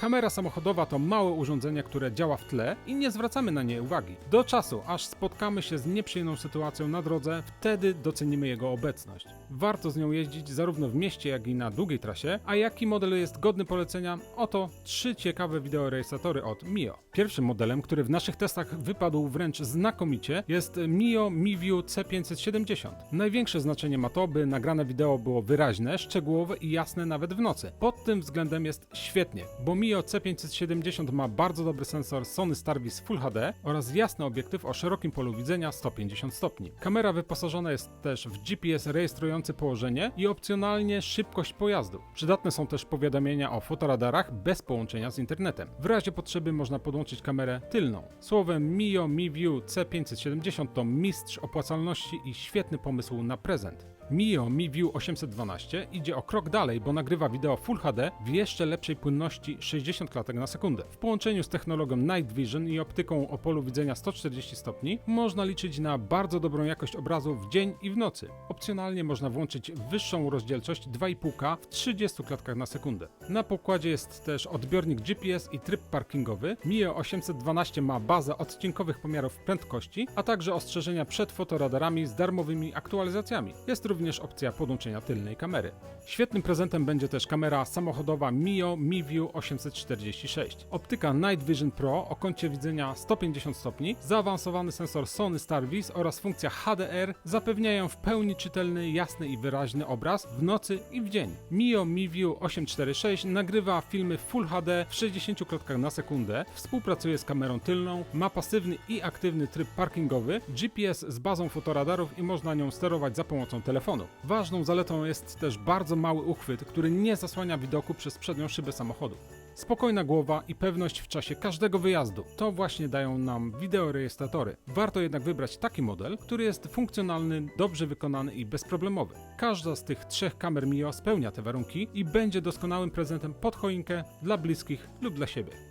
Kamera samochodowa to małe urządzenie, które działa w tle i nie zwracamy na nie uwagi. Do czasu, aż spotkamy się z nieprzyjemną sytuacją na drodze, wtedy docenimy jego obecność. Warto z nią jeździć zarówno w mieście, jak i na długiej trasie, a jaki model jest godny polecenia? Oto trzy ciekawe wideorejestratory od Mio. Pierwszym modelem, który w naszych testach wypadł wręcz znakomicie, jest Mio MiView C570. Największe znaczenie ma to, by nagrane wideo było wyraźne, szczegółowe i jasne nawet w nocy. Pod tym względem jest świetnie, bo Mio C570 ma bardzo dobry sensor Sony Starvis Full HD oraz jasny obiektyw o szerokim polu widzenia 150 stopni. Kamera wyposażona jest też w GPS rejestrujący położenie i opcjonalnie szybkość pojazdu. Przydatne są też powiadomienia o fotoradarach bez połączenia z internetem. W razie potrzeby można podłączyć kamerę tylną. Słowem Mio MiView C570 to mistrz opłacalności i świetny pomysł na prezent. Mio MiView 812 idzie o krok dalej, bo nagrywa wideo Full HD w jeszcze lepszej płynności 60 klatek na sekundę. W połączeniu z technologią Night Vision i optyką o polu widzenia 140 stopni można liczyć na bardzo dobrą jakość obrazu w dzień i w nocy. Opcjonalnie można włączyć wyższą rozdzielczość 2,5K w 30 klatkach na sekundę. Na pokładzie jest też odbiornik GPS i tryb parkingowy. Mio 812 ma bazę odcinkowych pomiarów prędkości, a także ostrzeżenia przed fotoradarami z darmowymi aktualizacjami. Jest również opcja podłączenia tylnej kamery. Świetnym prezentem będzie też kamera samochodowa Mio MiView 846. Optyka Night Vision Pro o kącie widzenia 150 stopni, zaawansowany sensor Sony Starvis oraz funkcja HDR zapewniają w pełni czytelny, jasny i wyraźny obraz w nocy i w dzień. Mio MiView 846 nagrywa filmy Full HD w 60 klatkach na sekundę, współpracuje z kamerą tylną, ma pasywny i aktywny tryb parkingowy, GPS z bazą fotoradarów i można nią sterować za pomocą telefonu. Ważną zaletą jest też bardzo mały uchwyt, który nie zasłania widoku przez przednią szybę samochodu. Spokojna głowa i pewność w czasie każdego wyjazdu to właśnie dają nam wideorejestratory. Warto jednak wybrać taki model, który jest funkcjonalny, dobrze wykonany i bezproblemowy. Każda z tych trzech kamer Mio spełnia te warunki i będzie doskonałym prezentem pod choinkę dla bliskich lub dla siebie.